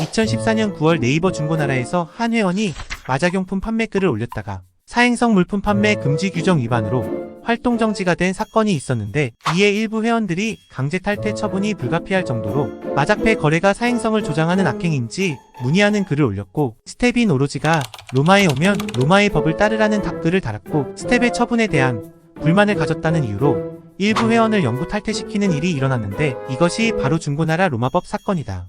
2014년 9월 네이버 중고나라에서 한 회원이 마작용품 판매 글을 올렸다가 사행성 물품 판매 금지 규정 위반으로 활동 정지가 된 사건이 있었는데 이에 일부 회원들이 강제 탈퇴 처분이 불가피할 정도로 마작패 거래가 사행성을 조장하는 악행인지 문의하는 글을 올렸고 스텝인 오로지가 로마에 오면 로마의 법을 따르라는 답글을 달았고 스텝의 처분에 대한 불만을 가졌다는 이유로 일부 회원을 영구 탈퇴시키는 일이 일어났는데 이것이 바로 중고나라 로마법 사건이다.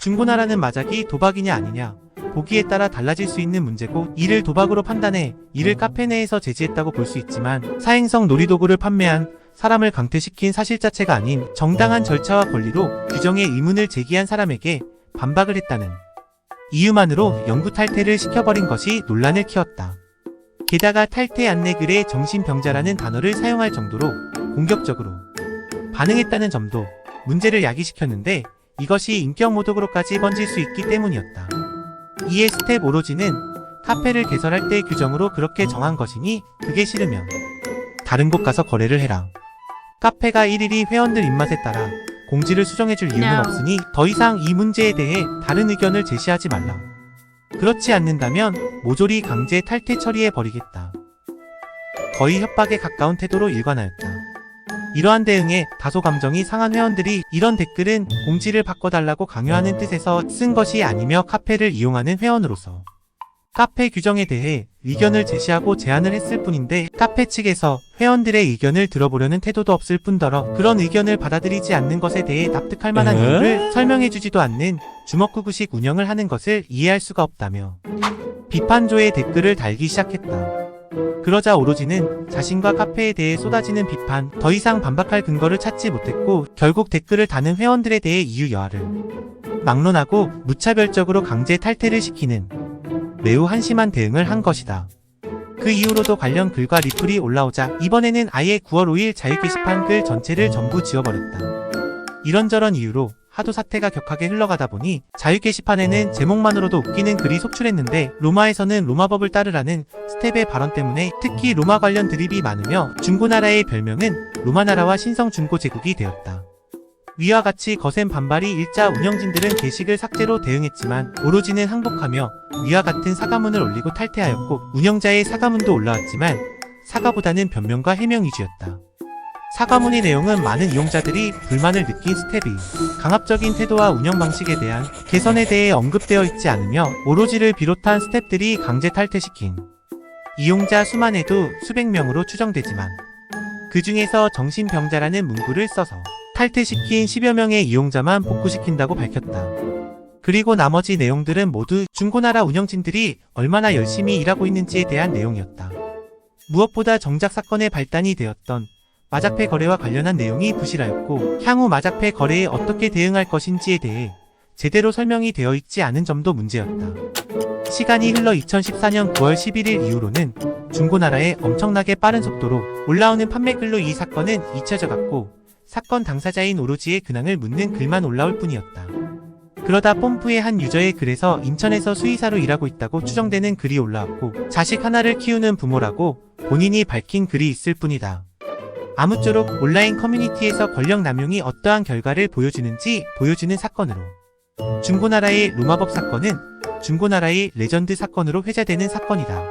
중고나라는 마작이 도박이냐 아니냐 보기에 따라 달라질 수 있는 문제고 이를 도박으로 판단해 이를 카페 내에서 제지했다고 볼 수 있지만 사행성 놀이도구를 판매한 사람을 강퇴시킨 사실 자체가 아닌 정당한 절차와 권리로 규정에 의문을 제기한 사람에게 반박을 했다는 이유만으로 영구 탈퇴를 시켜버린 것이 논란을 키웠다. 게다가 탈퇴 안내글에 정신병자라는 단어를 사용할 정도로 공격적으로 반응했다는 점도 문제를 야기시켰는데 이것이 인격 모독으로까지 번질 수 있기 때문이었다. 이에 스텝 오로지는 카페를 개설할 때 규정으로 그렇게 정한 것이니 그게 싫으면 다른 곳 가서 거래를 해라. 카페가 일일이 회원들 입맛에 따라 공지를 수정해줄 이유는 No. 없으니 더 이상 이 문제에 대해 다른 의견을 제시하지 말라. 그렇지 않는다면 모조리 강제 탈퇴 처리해 버리겠다. 거의 협박에 가까운 태도로 일관하였다. 이러한 대응에 다소 감정이 상한 회원들이 이런 댓글은 공지를 바꿔달라고 강요하는 뜻에서 쓴 것이 아니며 카페를 이용하는 회원으로서 카페 규정에 대해 의견을 제시하고 제안을 했을 뿐인데 카페 측에서 회원들의 의견을 들어보려는 태도도 없을 뿐더러 그런 의견을 받아들이지 않는 것에 대해 납득할 만한 에? 이유를 설명해주지도 않는 주먹구구식 운영을 하는 것을 이해할 수가 없다며 비판조의 댓글을 달기 시작했다. 그러자 오로지는 자신과 카페에 대해 쏟아지는 비판, 더 이상 반박할 근거를 찾지 못했고 결국 댓글을 다는 회원들에 대해 이유 여하를 막론하고 무차별적으로 강제 탈퇴를 시키는 매우 한심한 대응을 한 것이다. 그 이후로도 관련 글과 리플이 올라오자 이번에는 아예 9월 5일 자유 게시판 글 전체를 전부 지워버렸다. 이런저런 이유로 하도 사태가 격하게 흘러가다 보니 자유 게시판에는 제목만으로도 웃기는 글이 속출했는데 로마에서는 로마법을 따르라는 스텝의 발언 때문에 특히 로마 관련 드립이 많으며 중고나라의 별명은 로마나라와 신성 중고 제국이 되었다. 위와 같이 거센 반발이 일자 운영진들은 게시글 삭제로 대응했지만 오로지는 항복하며 위와 같은 사과문을 올리고 탈퇴하였고 운영자의 사과문도 올라왔지만 사과보다는 변명과 해명 위주였다. 사과문의 내용은 많은 이용자들이 불만을 느낀 스텝이 강압적인 태도와 운영 방식에 대한 개선에 대해 언급되어 있지 않으며 오로지를 비롯한 스텝들이 강제 탈퇴시킨 이용자 수만 해도 수백 명으로 추정되지만 그 중에서 정신병자라는 문구를 써서 탈퇴시킨 10여 명의 이용자만 복구시킨다고 밝혔다. 그리고 나머지 내용들은 모두 중고나라 운영진들이 얼마나 열심히 일하고 있는지에 대한 내용이었다. 무엇보다 정작 사건의 발단이 되었던 마작패 거래와 관련한 내용이 부실하였고 향후 마작패 거래에 어떻게 대응할 것인지에 대해 제대로 설명이 되어 있지 않은 점도 문제였다. 시간이 흘러 2014년 9월 11일 이후로는 중고나라에 엄청나게 빠른 속도로 올라오는 판매글로 이 사건은 잊혀져 갔고 사건 당사자인 오로지의 근황을 묻는 글만 올라올 뿐이었다. 그러다 뽐프의 한 유저의 글에서 인천에서 수의사로 일하고 있다고 추정되는 글이 올라왔고 자식 하나를 키우는 부모라고 본인이 밝힌 글이 있을 뿐이다. 아무쪼록 온라인 커뮤니티에서 권력 남용이 어떠한 결과를 보여주는지 보여주는 사건으로 중고나라의 로마법 사건은 중고나라의 레전드 사건으로 회자되는 사건이다.